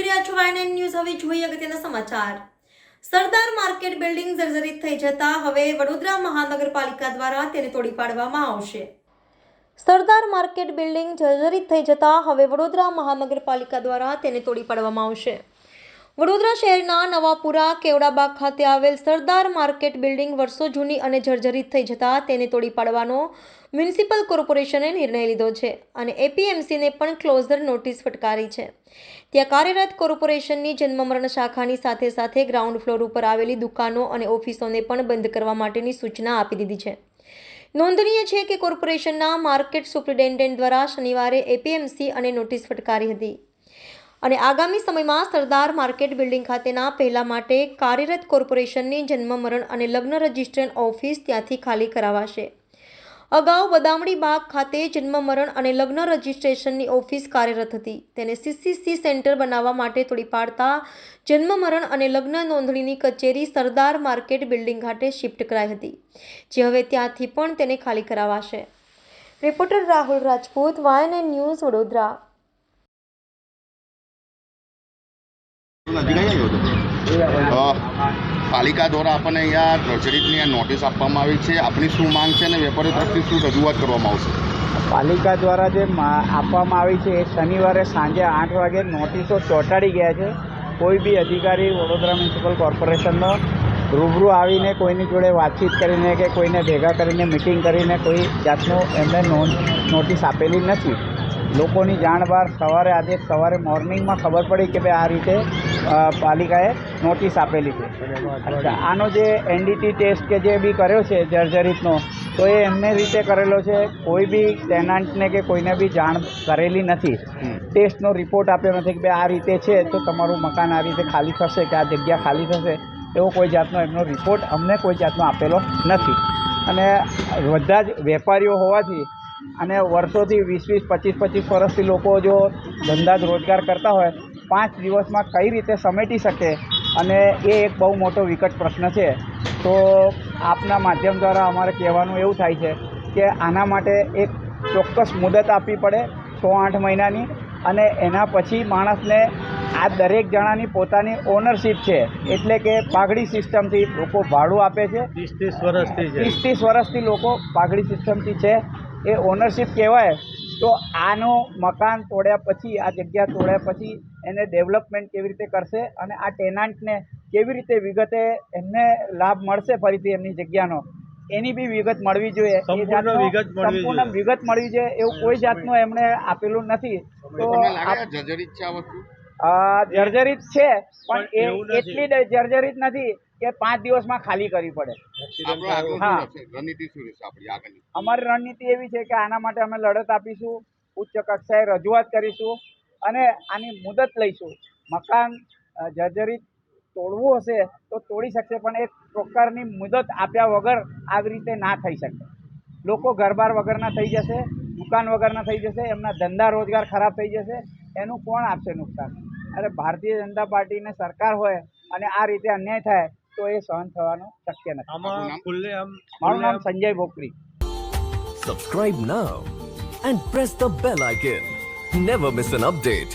જોઈ રહ્યા છો વાયનાઇન ન્યૂઝ હવે જોઈએ અગત્યના સમાચાર. સરદાર માર્કેટ બિલ્ડિંગ જર્જરિત થઈ જતા હવે વડોદરા મહાનગરપાલિકા દ્વારા તેને તોડી પાડવામાં આવશે. સરદાર માર્કેટ બિલ્ડિંગ જર્જરિત થઈ જતા હવે વડોદરા મહાનગરપાલિકા દ્વારા તેને તોડી પાડવામાં આવશે. વડોદરા શહેરના નવાપુરા, કેવડાબાગ ખાતે આવેલ સરદાર માર્કેટ બિલ્ડિંગ વર્ષો જૂની અને જર્જરિત થઈ જતા તેને તોડી પાડવાનો મ્યુનિસિપલ કોર્પોરેશને નિર્ણય લીધો છે અને એપીએમસીને પણ ક્લોઝર નોટિસ ફટકારી છે. ત્યાં કાર્યરત કોર્પોરેશનની જન્મમરણ શાખાની સાથે સાથે ગ્રાઉન્ડ ફ્લોર ઉપર આવેલી દુકાનો અને ઓફિસોને પણ બંધ કરવા માટેની સૂચના આપી દીધી છે. નોંધનીય છે કે કોર્પોરેશનના માર્કેટ સુપ્રિન્ટેન્ડન્ટ દ્વારા શનિવારે એપીએમસી અને નોટિસ ફટકારી હતી. અને આગામી સમયમાં સરદાર માર્કેટ બિલ્ડિંગ ખાતેના પહેલા માટે કાર્યરત કોર્પોરેશનની જન્મ મરણ અને લગ્ન રજિસ્ટ્રેશન ઓફિસ ત્યાંથી ખાલી કરાવાશે. અગાઉ બદામડી બાગ ખાતે જન્મ મરણ અને લગ્ન રજિસ્ટ્રેશનની ઓફિસ કાર્યરત હતી. તેને સીસીસી સેન્ટર બનાવવા માટે તોડી પાડતા જન્મ મરણ અને લગ્ન નોંધણીની કચેરી સરદાર માર્કેટ બિલ્ડિંગ ખાતે શિફ્ટ કરાઈ હતી, જે હવે ત્યાંથી પણ તેને ખાલી કરાવાશે. રિપોર્ટર રાહુલ રાજપૂત વાયન ન્યૂઝ વડોદરા. નજીક આવી હતો પાલિકા દ્વારા આપણને અહીંયા જર્જરિતની નોટિસ આપવામાં આવી છે. આપણી શું માંગ છે અને વેપારીઓ તરફથી શું રજૂઆત કરવામાં આવશે? પાલિકા દ્વારા જે આપવામાં આવી છે એ શનિવારે સાંજે આઠ વાગે નોટિસો ચોંટાડી ગયા છે. કોઈ બી અધિકારી વડોદરા મ્યુનિસિપલ કોર્પોરેશનનો રૂબરૂ આવીને કોઈની જોડે વાતચીત કરીને કે કોઈને ભેગા કરીને મિટિંગ કરીને કોઈ જાતનું એમને નોટિસ આપેલી નથી. લોકોની જાણ બહાર સવારે આજે સવારે મોર્નિંગમાં ખબર પડી કે ભાઈ આ રીતે પાલિકાએ નોટિસ આપેલી છે. આનો જે એનડીટી ટેસ્ટ કે જે બી કર્યો છે જર્જરિતનો તો એ એમને રીતે કરેલો છે. કોઈ બી ટેનન્ટને કે કોઈને બી જાણ કરેલી નથી. ટેસ્ટનો રિપોર્ટ આપ્યો નથી કે ભાઈ આ રીતે છે તો તમારું મકાન આ રીતે ખાલી થશે કે આ જગ્યા ખાલી થશે એવો કોઈ જાતનો એમનો રિપોર્ટ અમને કોઈ જાતનો આપેલો નથી. અને બધા જ વેપારીઓ હોવાથી અને વર્ષોથી વીસ વીસ પચીસ પચીસ વર્ષથી લોકો જો ધંધા જ રોજગાર કરતા હોય પાંચ દિવસમાં કઈ રીતે સમેટી શકે? અને એ એક બહુ મોટો વિકટ પ્રશ્ન છે. તો આપના માધ્યમ દ્વારા અમારે કહેવાનું એવું થાય છે કે આના માટે એક ચોક્કસ મુદત આપવી પડે સો આઠ મહિનાની અને એના પછી માણસને આ દરેક જણાની પોતાની ઓનરશીપ છે. એટલે કે પાઘડી સિસ્ટમથી લોકો ભાડું આપે છે. ત્રીસ ત્રીસ વર્ષથી છે. ત્રીસ ત્રીસ વર્ષથી લોકો પાઘડી સિસ્ટમથી છે. એ ઓનરશિપ કહેવાય તો આનું મકાન તોડ્યા પછી આ જગ્યા તોડ્યા પછી એને ડેવલપમેન્ટ કેવી રીતે કરશે અને આ ટેનાન્ટને કેવી રીતે વિગતે એમને લાભ મળશે ફરીથી એમની જગ્યાનો એની બી વિગત મળવી જોઈએ. એ સંપૂર્ણ જાતનો- વિગત મળવી સંપૂર્ણ જોઈએ. વિગત મળવી જોઈએ એવું કોઈ જાતનું એમણે આપેલું નથી. તો જર્જરિત છે આ વસ્તુ? આ જર્જરિત છે પણ પણ એ એટલી જર્જરિત નથી કે પાંચ દિવસમાં ખાલી કરવી પડે. હા. અમારી રણનીતિ એવી છે કે આના માટે અમે લડત આપીશું ઉચ્ચ કક્ષાએ રજૂઆત કરીશું અને આની મુદત લઈશું. મકાન જર્જરિત તોડવું હશે તો તોડી શકશે પણ એક પ્રકારની મુદત આપ્યા વગર આવી રીતે ના થઈ શકે. લોકો ઘરબાર વગરના થઈ જશે દુકાન વગરના થઈ જશે એમના ધંધા રોજગાર ખરાબ થઈ જશે એનું કોણ આપશે નુકસાન? અરે ભારતીય જનતા પાર્ટીને સરકાર હોય અને આ રીતે અન્યાય થાય તો એ સહન થવાનું શક્ય નથી આમાં ખુલ્લે આમ મારું નામ Sanjay બોકરી Subscribe now and press the bell icon. Never miss an update.